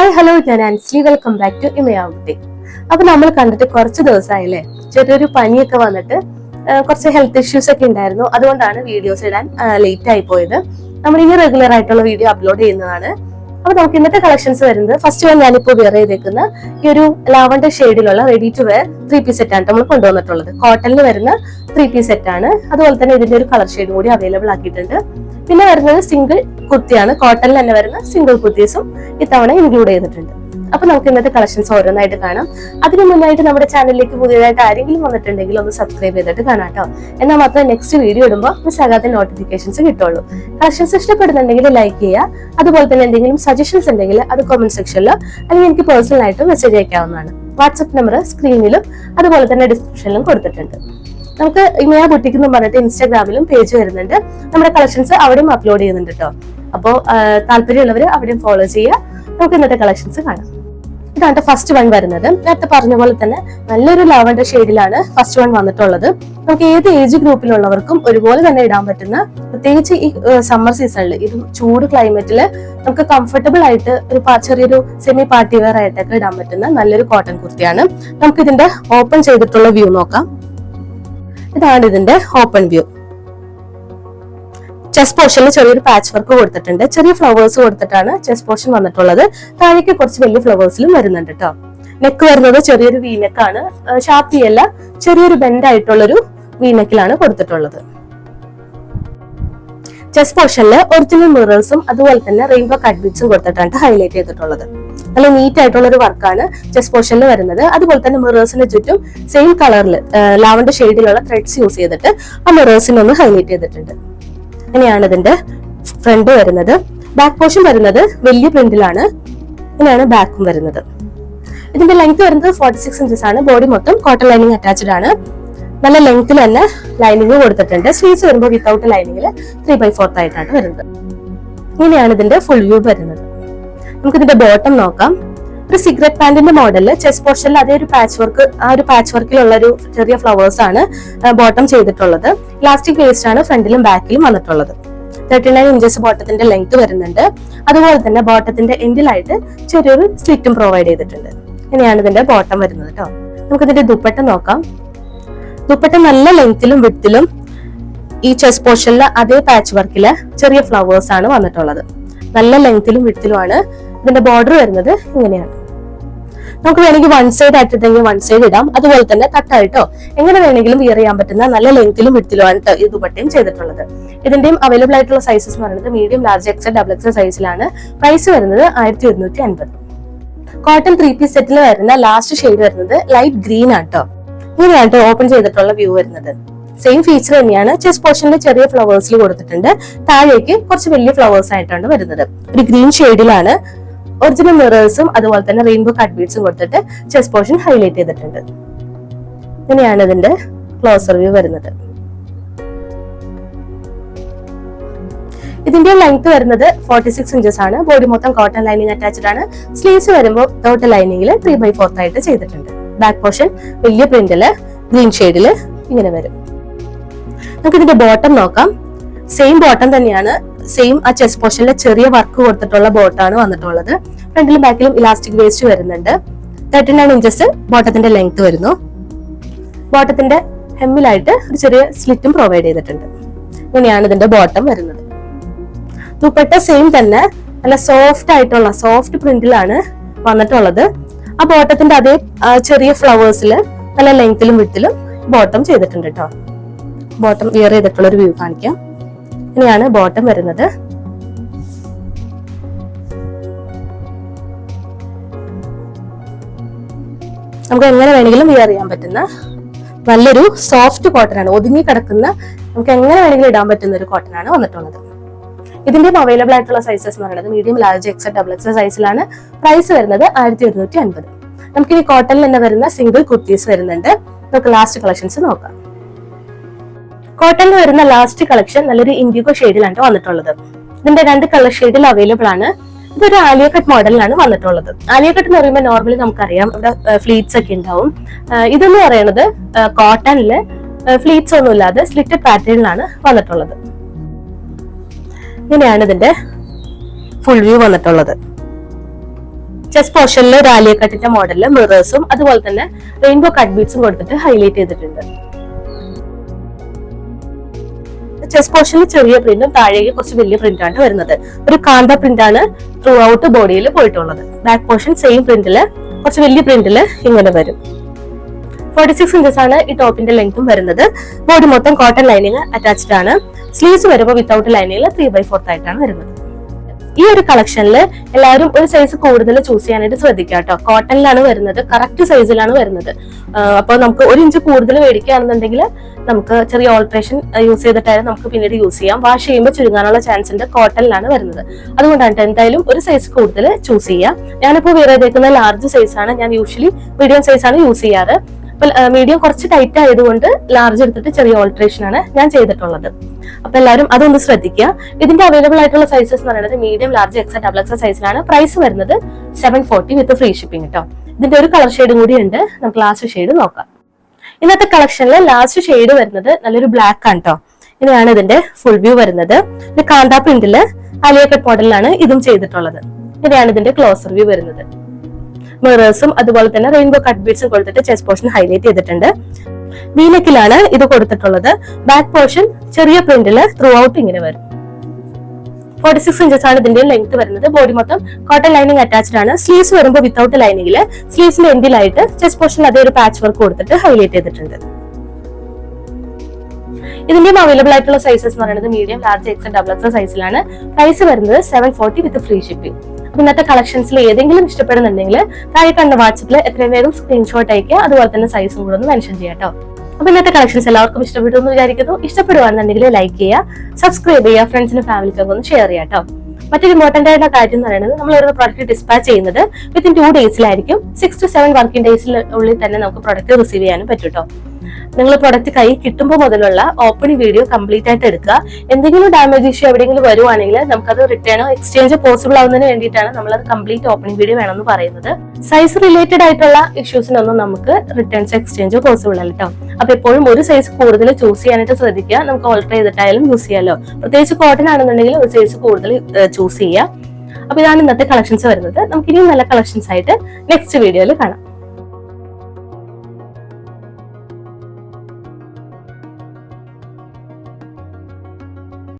Hi hello ഞാൻ Ancy welcome back to ഇമയാവുട്ടി. അപ്പൊ നമ്മൾ കണ്ടിട്ട് കുറച്ച് ദിവസമായില്ലേ? ചെറിയൊരു പനിയൊക്കെ വന്നിട്ട് കുറച്ച് ഹെൽത്ത് ഇഷ്യൂസ് ഒക്കെ ഉണ്ടായിരുന്നു. അതുകൊണ്ടാണ് വീഡിയോസ് ഇടാൻ ലേറ്റ് ആയി പോയത്. നമ്മൾ ഇനി റെഗുലർ ആയിട്ടുള്ള വീഡിയോ അപ്ലോഡ് ചെയ്യുന്നതാണ്. അപ്പൊ നമുക്ക് ഇന്നത്തെ കളക്ഷൻസ് വരുന്നത് ഫസ്റ്റ് വൺ ഞാനിപ്പോൾ വെയർ ചെയ്തേക്കുന്ന ഈ ഒരു lavender ഷെയ്ഡിലുള്ള ready to wear three piece set ആണ് നമ്മൾ കൊണ്ടുവന്നിട്ടുള്ളത്. കോട്ടണിൽ വരുന്ന ത്രീ പീസ് സെറ്റ് ആണ്. അതുപോലെ തന്നെ ഇതിന്റെ ഒരു കളർ ഷെയ്ഡ് കൂടി അവൈലബിൾ ആക്കിയിട്ടുണ്ട്. പിന്നെ വരുന്നത് സിംഗിൾ കുത്തിയാണ്. കോട്ടണിൽ തന്നെ വരുന്ന സിംഗിൾ കുർത്തീസും ഇത്തവണ ഇൻക്ലൂഡ് ചെയ്തിട്ടുണ്ട്. അപ്പൊ നമുക്ക് ഇന്നത്തെ കളക്ഷൻസ് ഓരോന്നായിട്ട് കാണാം. അതിന് മുന്നായിട്ട് നമ്മുടെ ചാനലിലേക്ക് പുതിയതായിട്ട് ആരെങ്കിലും വന്നിട്ടുണ്ടെങ്കിൽ ഒന്ന് സബ്സ്ക്രൈബ് ചെയ്തിട്ട് കാണാട്ടോ എന്നാൽ മാത്രമേ നെക്സ്റ്റ് വീഡിയോ ഇടുമ്പോൾ മിസ് ആകാത്ത നോട്ടിഫിക്കേഷൻസ് കിട്ടുള്ളൂ കളക്ഷൻസ് ഇഷ്ടപ്പെടുന്നുണ്ടെങ്കിൽ ലൈക്ക് ചെയ്യുക. അതുപോലെ തന്നെ എന്തെങ്കിലും സജഷൻസ് ഉണ്ടെങ്കിൽ അത് കമന്റ് സെക്ഷനിലോ അല്ലെങ്കിൽ എനിക്ക് പേഴ്സണൽ ആയിട്ട് മെസ്സേജ് അയക്കാവുന്നതാണ്. വാട്സപ്പ് നമ്പർ സ്ക്രീനിലും അതുപോലെ തന്നെ ഡിസ്ക്രിപ്ഷനിലും കൊടുത്തിട്ടുണ്ട്. നമുക്ക് ഇമയ ബുട്ടിക്ക് എന്ന് പറഞ്ഞിട്ട് ഇൻസ്റ്റാഗ്രാമിലും പേജ് വരുന്നുണ്ട്. നമ്മുടെ കളക്ഷൻസ് അവിടെയും അപ്ലോഡ് ചെയ്യുന്നുണ്ട് കേട്ടോ അപ്പോൾ താല്പര്യമുള്ളവർ അവിടെയും ഫോളോ ചെയ്യുക. നമുക്ക് ഇന്നത്തെ കളക്ഷൻസ് കാണാം. ഇതാണ് ഫസ്റ്റ് വൺ വരുന്നത്. നേരത്തെ പറഞ്ഞ പോലെ തന്നെ നല്ലൊരു ലാവൻഡർ ഷെയ്ഡിലാണ് ഫസ്റ്റ് വൺ വന്നിട്ടുള്ളത്. നമുക്ക് ഏത് ഏജ് ഗ്രൂപ്പിലുള്ളവർക്കും ഒരുപോലെ തന്നെ ഇടാൻ പറ്റുന്ന പ്രത്യേകിച്ച് ഈ സമ്മർ സീസണിൽ ഈ ചൂട് ക്ലൈമറ്റിൽ നമുക്ക് കംഫർട്ടബിൾ ആയിട്ട് ഒരു ചെറിയൊരു സെമി പാർട്ടി വെയർ ആയിട്ടൊക്കെ ഇടാൻ പറ്റുന്ന നല്ലൊരു കോട്ടൺ കുർത്തിയാണ്. നമുക്ക് ഇതിന്റെ ഓപ്പൺ ചെയ്തിട്ടുള്ള വ്യൂ നോക്കാം. ഇതാണ് ഇതിന്റെ ഓപ്പൺ വ്യൂ ചെസ് പോർഷനിൽ ചെറിയൊരു പാച്ച് വർക്ക് കൊടുത്തിട്ടുണ്ട്. ചെറിയ ഫ്ലവേഴ്സ് കൊടുത്തിട്ടാണ് ചെസ് പോർഷൻ വന്നിട്ടുള്ളത്. താഴേക്ക് കുറച്ച് വലിയ ഫ്ലവേഴ്സിലും വരുന്നുണ്ട് കേട്ടോ നെക്ക് വരുന്നത് ചെറിയൊരു വീനെക്കാണ് ഷാപ്പി അല്ല ചെറിയൊരു ബെൻഡ് ആയിട്ടുള്ളൊരു വീനെക്കിലാണ് കൊടുത്തിട്ടുള്ളത്. ചെസ് പോർഷനിൽ ഒറിജിനൽ മിറേഴ്സും അതുപോലെ തന്നെ റെയിൻബോ കട്ട് കൊടുത്തിട്ടാണ് ഹൈലൈറ്റ് ചെയ്തിട്ടുള്ളത്. നല്ല നീറ്റ് ആയിട്ടുള്ള ഒരു വർക്കാണ് ചെസ് പോർഷനിൽ വരുന്നത്. അതുപോലെ തന്നെ മിറേഴ്സിന് ചുറ്റും സെയിം കളറിൽ ലാവൻഡർ ഷെയ്ഡിലുള്ള ത്രെഡ്സ് യൂസ് ചെയ്തിട്ട് ആ മിറേഴ്സിനൊന്ന് ഹൈലൈറ്റ് ചെയ്തിട്ടുണ്ട്. ഇങ്ങനെയാണ് ഇതിന്റെ ഫ്രണ്ട് വരുന്നത്. ബാക്ക് പോർഷൻ വരുന്നത് വലിയ പ്രിന്റിലാണ് ഇങ്ങനെയാണ് ബാക്കും വരുന്നത്. ഇതിന്റെ ലെങ്ത് വരുന്നത് ഫോർട്ടി സിക്സ് ഇഞ്ചസ് ആണ്. ബോഡി മൊത്തം കോട്ടൺ ലൈനിങ് അറ്റാച്ച്ഡ് ആണ്. നല്ല ലെങ്ത്തിൽ തന്നെ ലൈനിങ് കൊടുത്തിട്ടുണ്ട്. സ്ലീവ്സ് വരുമ്പോൾ വിത്തൗട്ട് ലൈനിങ്ങിൽ ത്രീ ബൈ ഫോർത്ത് ആയിട്ടാണ് വരുന്നത്. ഇങ്ങനെയാണ് ഇതിന്റെ ഫുൾ വ്യൂ വരുന്നത്. നമുക്ക് ഇതിന്റെ ബോട്ടം നോക്കാം. ഒരു സിഗരറ്റ് പാന്റിന്റെ മോഡൽ ചെസ് പോർഷനിൽ അതേ ഒരു പാച്ച് വർക്ക് ആ ഒരു പാച്ച് വർക്കിലുള്ള ഒരു ചെറിയ ഫ്ലവേഴ്സ് ആണ് ബോട്ടം ചെയ്തിട്ടുള്ളത്. ഇലാസ്റ്റിക് വേസ്റ്റ് ആണ് ഫ്രണ്ടിലും ബാക്കിലും വന്നിട്ടുള്ളത്. തേർട്ടി നയൻ ഇഞ്ചസ് ബോട്ടത്തിന്റെ ലെങ്ത് വരുന്നുണ്ട്. അതുപോലെ തന്നെ ബോട്ടത്തിന്റെ എൻഡിലായിട്ട് ചെറിയൊരു സ്ലിറ്റും പ്രൊവൈഡ് ചെയ്തിട്ടുണ്ട്. ഇങ്ങനെയാണ് ഇതിന്റെ ബോട്ടം വരുന്നത് കേട്ടോ നമുക്കിതിന്റെ ദുപ്പട്ട നോക്കാം. ദുപ്പട്ട നല്ല ലെങ്ത്തിലും വിട്ടിലും ഈ ചെസ് പോർഷനിലെ അതേ പാച്ച് വർക്കിൽ ചെറിയ ഫ്ലവേഴ്സ് ആണ് വന്നിട്ടുള്ളത്. നല്ല ലെങ്ത്തിലും വിട്ടിലുമാണ് ഇതിന്റെ ബോർഡർ വരുന്നത് ഇങ്ങനെയാണ്. നമുക്ക് വേണമെങ്കിൽ വൺ സൈഡ് ആയിട്ടുണ്ടെങ്കിൽ വൺ സൈഡ് ഇടാം. അതുപോലെ തന്നെ തട്ടായിട്ടോ എങ്ങനെ വേണമെങ്കിലും വിയർ ചെയ്യാൻ പറ്റുന്ന നല്ല ലെങ്ത്തിലും വിടത്തിലുമാണ് ഈ ദുപ്പട്ടയും ചെയ്തിട്ടുള്ളത്. ഇതിന്റെയും അവൈലബിൾ ആയിട്ടുള്ള സൈസസ് എന്ന് പറയുന്നത് medium large XL double XL സൈസിലാണ് പ്രൈസ് വരുന്നത് ആയിരത്തി ഒരുന്നൂറ്റി അൻപത് കോട്ടൺ ത്രീ പീസ് സെറ്റിൽ വരുന്ന ലാസ്റ്റ് ഷെയ്ഡ് വരുന്നത് ലൈറ്റ് ഗ്രീൻ ആണ് കേട്ടോ ഇങ്ങനെയാണ് ട്ടോ ഓപ്പൺ ചെയ്തിട്ടുള്ള വ്യൂ വരുന്നത്. സെയിം ഫീച്ചർ തന്നെയാണ് ചെസ് പോർഷനിൽ ചെറിയ ഫ്ലവേഴ്സിൽ കൊടുത്തിട്ടുണ്ട്. താഴേക്ക് കുറച്ച് വലിയ ഫ്ലവേഴ്സ് ആയിട്ടാണ് വരുന്നത്. ഒരു ഗ്രീൻ ഷെയ്ഡിലാണ് ഒറിജിനൽ മിറേഴ്സും അതുപോലെ തന്നെ റെയിൻബോ കട്ട് ബീഡ്സും കൊടുത്തിട്ട് ചെസ് പോർഷൻ ഹൈലൈറ്റ് ചെയ്തിട്ടുണ്ട്. ഇങ്ങനെയാണ് ഇതിന്റെ ക്ലോസർ വ്യൂ വരുന്നത്. ഇതിന്റെ ലെങ്ത് വരുന്നത് ഫോർട്ടി സിക്സ് ഇഞ്ചസ് ആണ്. ബോഡി മൊത്തം കോട്ടൺ ലൈനിങ് അറ്റാച്ച്ഡ് ആണ്. സ്ലീവ്സ് വരുമ്പോൾ തോട്ട് ലൈനിങ്ങിൽ ത്രീ ബൈ ഫോർത്ത് ആയിട്ട് ചെയ്തിട്ടുണ്ട്. ബാക്ക് പോർഷൻ വലിയ പ്രിന്റിൽ ഗ്രീൻ ഷെയ്ഡിൽ ഇങ്ങനെ വരും. നമുക്ക് ഇതിന്റെ ബോട്ടം നോക്കാം. സെയിം ബോട്ടം തന്നെയാണ് സെയിം ആ ചെസ് പോർഷനിലെ ചെറിയ വർക്ക് കൊടുത്തിട്ടുള്ള ബോട്ടാണ് വന്നിട്ടുള്ളത്. ഫ്രണ്ടിലും ബാക്കിലും ഇലാസ്റ്റിക് വേസ്റ്റ് വരുന്നുണ്ട്. തേർട്ടി നയൻ ഇഞ്ചസ് ബോട്ടത്തിന്റെ ലെങ്ത് വരുന്നു. ബോട്ടത്തിന്റെ ഹെമ്മിലായിട്ട് ഒരു ചെറിയ സ്ലിറ്റും പ്രൊവൈഡ് ചെയ്തിട്ടുണ്ട്. ഇങ്ങനെയാണ് ഇതിന്റെ ബോട്ടം വരുന്നത്. ദുപ്പട്ട സെയിം തന്നെ നല്ല സോഫ്റ്റ് ആയിട്ടുള്ള സോഫ്റ്റ് പ്രിന്റിലാണ് വന്നിട്ടുള്ളത്. ആ ബോട്ടത്തിന്റെ അതേ ചെറിയ ഫ്ലവേഴ്സിൽ നല്ല ലെങ്ത്തിലും വിട്ടിലും ബോട്ടം ചെയ്തിട്ടുണ്ട് കേട്ടോ ബോട്ടം വിയർ ചെയ്തിട്ടുള്ള ഒരു വ്യൂ കാണിക്കാം. ഇങ്ങനെയാണ് ബോട്ടം വരുന്നത്. നമുക്ക് എങ്ങനെ വേണമെങ്കിലും വിയർ ചെയ്യാൻ പറ്റുന്ന നല്ലൊരു സോഫ്റ്റ് കോട്ടൺ ആണ്. ഒതുങ്ങി കിടക്കുന്ന നമുക്ക് എങ്ങനെ വേണമെങ്കിലും ഇടാൻ പറ്റുന്ന ഒരു കോട്ടൺ ആണ് വന്നിട്ടുള്ളത്. ഇതിന്റെ അവൈലബിൾ ആയിട്ടുള്ള സൈസസ് എന്ന് പറയുന്നത് medium large X double X സൈസിലാണ് പ്രൈസ് വരുന്നത് ആയിരത്തി ഒരുന്നൂറ്റി അൻപത്. നമുക്ക് ഇനി കോട്ടണിൽ തന്നെ വരുന്ന സിംഗിൾ കുർത്തീസ് വരുന്നുണ്ട്. നമുക്ക് ലാസ്റ്റ് കളക്ഷൻസ് നോക്കാം. കോട്ടണിൽ വരുന്ന ലാസ്റ്റ് കളക്ഷൻ നല്ലൊരു ഇൻഡിഗോ ഷെയ്ഡിലാണ് വന്നിട്ടുള്ളത്. ഇതിന്റെ രണ്ട് കളർ ഷെയ്ഡിൽ അവൈലബിൾ ആണ്. ഇതൊരു ആലിയ കട്ട് മോഡലിലാണ് വന്നിട്ടുള്ളത്. ആലിയ കട്ട് എന്ന് പറയുമ്പോൾ നോർമലി നമുക്കറിയാം. ഇവിടെ ഫ്ലീറ്റ്സ് ഒക്കെ ഉണ്ടാവും. ഇതെന്ന് പറയുന്നത് കോട്ടണിൽ ഫ്ലീറ്റ്സ് ഒന്നും ഇല്ലാതെ സ്ലിറ്റഡ് പാറ്റേണിലാണ് വന്നിട്ടുള്ളത്. ഇങ്ങനെയാണ് ഇതിന്റെ ഫുൾ വ്യൂ വന്നിട്ടുള്ളത്. ചെസ്റ്റ് പോർഷനിൽ റാലിയ കട്ടിന്റെ മോഡലിൽ മിറേഴ്സും അതുപോലെ തന്നെ റെയിൻബോ കട്ട് ബീഡ്സും കൊടുത്തിട്ട് ഹൈലൈറ്റ് ചെയ്തിട്ടുണ്ട്. ചെസ്റ്റ് പോർഷനിൽ ചെറിയ പ്രിന്റും താഴേക്ക് കുറച്ച് വലിയ പ്രിന്റ് ആണ് വരുന്നത്. ഒരു കാന്ത പ്രിന്റ് ആണ് ത്രൂ ഔട്ട് ബോഡിയിൽ പോയിട്ടുള്ളത്. ബാക്ക് പോർഷൻ സെയിം പ്രിന്റിൽ കുറച്ച് വലിയ പ്രിന്റിൽ ഇങ്ങനെ വരും. ഫോർട്ടി സിക്സ് ഇഞ്ചസ് ആണ് ഈ ടോപ്പിന്റെ ലെങ്തും വരുന്നത്. ബോഡി മൊത്തം കോട്ടൺ ലൈനിങ് അറ്റാച്ച്ഡ് ആണ്. സ്ലീവ്സ് വരുമ്പോൾ വിത്തൗട്ട് ലൈനിങ്ങിൽ ത്രീ ബൈ ഫോർത്ത് ആയിട്ടാണ് വരുന്നത്. ഈ ഒരു കളക്ഷനിൽ എല്ലാവരും ഒരു സൈസ് കൂടുതൽ ചൂസ് ചെയ്യാനായിട്ട് ശ്രദ്ധിക്കുക കേട്ടോ. കോട്ടണിലാണ് വരുന്നത് കറക്റ്റ് സൈസിലാണ് വരുന്നത്. അപ്പോൾ നമുക്ക് ഒരു ഇഞ്ച് കൂടുതൽ മേടിക്കുകയാണെന്നുണ്ടെങ്കിൽ നമുക്ക് ചെറിയ ഓൾട്രേഷൻ യൂസ് ചെയ്തിട്ടായാലും നമുക്ക് പിന്നീട് യൂസ് ചെയ്യാം. വാഷ് ചെയ്യുമ്പോൾ ചുരുങ്ങാനുള്ള ചാൻസ് ഉണ്ട് കോട്ടണിലാണ് വരുന്നത്. അതുകൊണ്ടാണ് എന്തായാലും ഒരു സൈസ് കൂടുതൽ ചൂസ് ചെയ്യാം ഞാനിപ്പോൾ വേറെ തേക്കുന്ന ലാർജ് സൈസ് ആണ് ഞാൻ യൂഷ്വലി മീഡിയം സൈസ് ആണ് യൂസ് ചെയ്യാറ്. മീഡിയം കുറച്ച് ടൈറ്റ് ആയതുകൊണ്ട് ലാർജ് എടുത്തിട്ട് ചെറിയ ഓൾട്രേഷൻ ആണ് ഞാൻ ചെയ്തിട്ടുള്ളത്. അപ്പൊ എല്ലാവരും അതൊന്ന് ശ്രദ്ധിക്കുക ഇതിന്റെ അവൈലബിൾ ആയിട്ടുള്ള സൈസസ് എന്ന് പറയുന്നത് medium large X double X സൈസിലാണ് പ്രൈസ് വരുന്നത് seven forty with free shipping കേട്ടോ ഇതിന്റെ ഒരു കളർ ഷെയ്ഡും കൂടി ഉണ്ട്. നമുക്ക് ലാസ്റ്റ് ഷെയ്ഡ് നോക്കാം. ഇന്നത്തെ കളക്ഷനിൽ ലാസ്റ്റ് ഷെയ്ഡ് വരുന്നത് നല്ലൊരു ബ്ലാക്ക് ആണ് കേട്ടോ ഇങ്ങനെയാണ് ഇതിന്റെ ഫുൾ വ്യൂ വരുന്നത്. കാന്താ പ്രിന്റിൽ അലിയ കട്ട് മോഡലിലാണ് ഇതും ചെയ്തിട്ടുള്ളത്. ഇങ്ങനെയാണ് ഇതിന്റെ ക്ലോസർ വ്യൂ വരുന്നത്. മിറേഴ്സും അതുപോലെ തന്നെ റെയിൻബോ കട്ട് ബീഡ്സും കൊടുത്തിട്ട് ചെസ്റ്റ് പോർഷൻ ഹൈലൈറ്റ് ചെയ്തിട്ടുണ്ട്. വീനക്കിലാണ് ഇത് കൊടുത്തിട്ടുള്ളത്. ബാക്ക് പോർഷൻ ചെറിയ പ്രിന്റിൽ ത്രൂ ഔട്ട് ഇങ്ങനെ വരും. ഫോർട്ടി സിക്സ് ഇഞ്ചസ് ആണ് ഇതിന്റെ ലെങ്ത് വരുന്നത്. ബോഡി മൊത്തം കോട്ടൺ ലൈനിങ് അറ്റാച്ച്ഡ് ആണ്. സ്ലീവ്സ് വരുമ്പോൾ വിത്തൗട്ട് ലൈനിങ്ങിൽ സ്ലീവ്സിന്റെ എൻഡിലായിട്ട് ചെസ്റ്റ് പോർഷൻ അതേ ഒരു പാച്ച് വർക്ക് കൊടുത്തിട്ട് ഹൈലൈറ്റ് ചെയ്തിട്ടുണ്ട്. ഇതിന്റെയും അവൈലബിൾ ആയിട്ടുള്ള സൈസസ് എന്ന് പറയുന്നത് medium large X double X സൈസിലാണ് പ്രൈസ് വരുന്നത് seven forty with free shipping ഇന്നത്തെ കളക്ഷൻസിൽ ഏതെങ്കിലും ഇഷ്ടപ്പെടുന്നുണ്ടെങ്കിൽ താഴെ കണ്ട വാട്സപ്പിൽ എത്രയും വേഗം സ്ക്രീൻഷോട്ട് അയക്കുക അതുപോലെ തന്നെ സൈസും കൂടെ ഒന്ന് മെൻഷൻ ചെയ്യാം കേട്ടോ അപ്പൊ ഇന്നത്തെ കളക്ഷൻസ് എല്ലാവർക്കും ഇഷ്ടപ്പെട്ടു എന്ന് വിചാരിക്കുന്നു. ഇഷ്ടപ്പെടുവാണെന്നുണ്ടെങ്കിൽ ലൈക്ക് ചെയ്യുക സബ്സ്ക്രൈബ് ചെയ്യുക ഫ്രണ്ട്സിനും ഫാമിലിക്കൊക്കെ ഒന്ന് ഷെയർ ചെയ്യാം കേട്ടോ മറ്റൊരു ഇമ്പോർട്ടന്റ് ആയിട്ടുള്ള കാര്യം എന്ന് പറയുന്നത് നമ്മൾ ഒരു പ്രോഡക്റ്റ് ഡിസ്പാച്ച് ചെയ്യുന്നത് വിത്തിൻ ടു ഡേയ്സിലായിരിക്കും സിക്സ് ടു സെവൻ വർക്കിംഗ് ഡേയ്സിനുള്ളിൽ തന്നെ നമുക്ക് പ്രോഡക്റ്റ് റിസീവ് ചെയ്യാനും പറ്റും കേട്ടോ നിങ്ങൾ പ്രൊഡക്റ്റ് കൈ കിട്ടുമ്പോൾ മുതലുള്ള ഓപ്പണിംഗ് വീഡിയോ കംപ്ലീറ്റ് ആയിട്ട് എടുക്കുക. എന്തെങ്കിലും ഡാമേജ് ഇഷ്യൂ എവിടെയെങ്കിലും വരുവാണെങ്കിൽ നമുക്കത് റിട്ടേണോ എക്സ്ചേഞ്ച് പോസിബിൾ ആവുന്നതിന് വേണ്ടിയിട്ടാണ് നമ്മൾ അത് കംപ്ലീറ്റ് ഓപ്പണിംഗ് വീഡിയോ വേണമെന്ന് പറയുന്നത്. സൈസ് റിലേറ്റഡ് ആയിട്ടുള്ള ഇഷ്യൂസിനൊന്നും നമുക്ക് റിട്ടേൺസ് എക്സ്ചേഞ്ചോ പോസിബിൾ അല്ല കേട്ടോ അപ്പൊ എപ്പോഴും ഒരു സൈസ് കൂടുതൽ ചൂസ് ചെയ്യാനായിട്ട് ശ്രദ്ധിക്കുക. നമുക്ക് ഓൾട്ടർ ചെയ്തിട്ടായാലും യൂസ് ചെയ്യാമല്ലോ പ്രത്യേകിച്ച് കോട്ടൺ ആണെന്നുണ്ടെങ്കിൽ ഒരു സൈസ് കൂടുതൽ ചൂസ് ചെയ്യുക. അപ്പൊ ഇതാണ് ഇന്നത്തെ കളക്ഷൻസ് വരുന്നത്. നമുക്ക് ഇനിയും നല്ല കളക്ഷൻസ് ആയിട്ട് നെക്സ്റ്റ് വീഡിയോയിൽ കാണാം.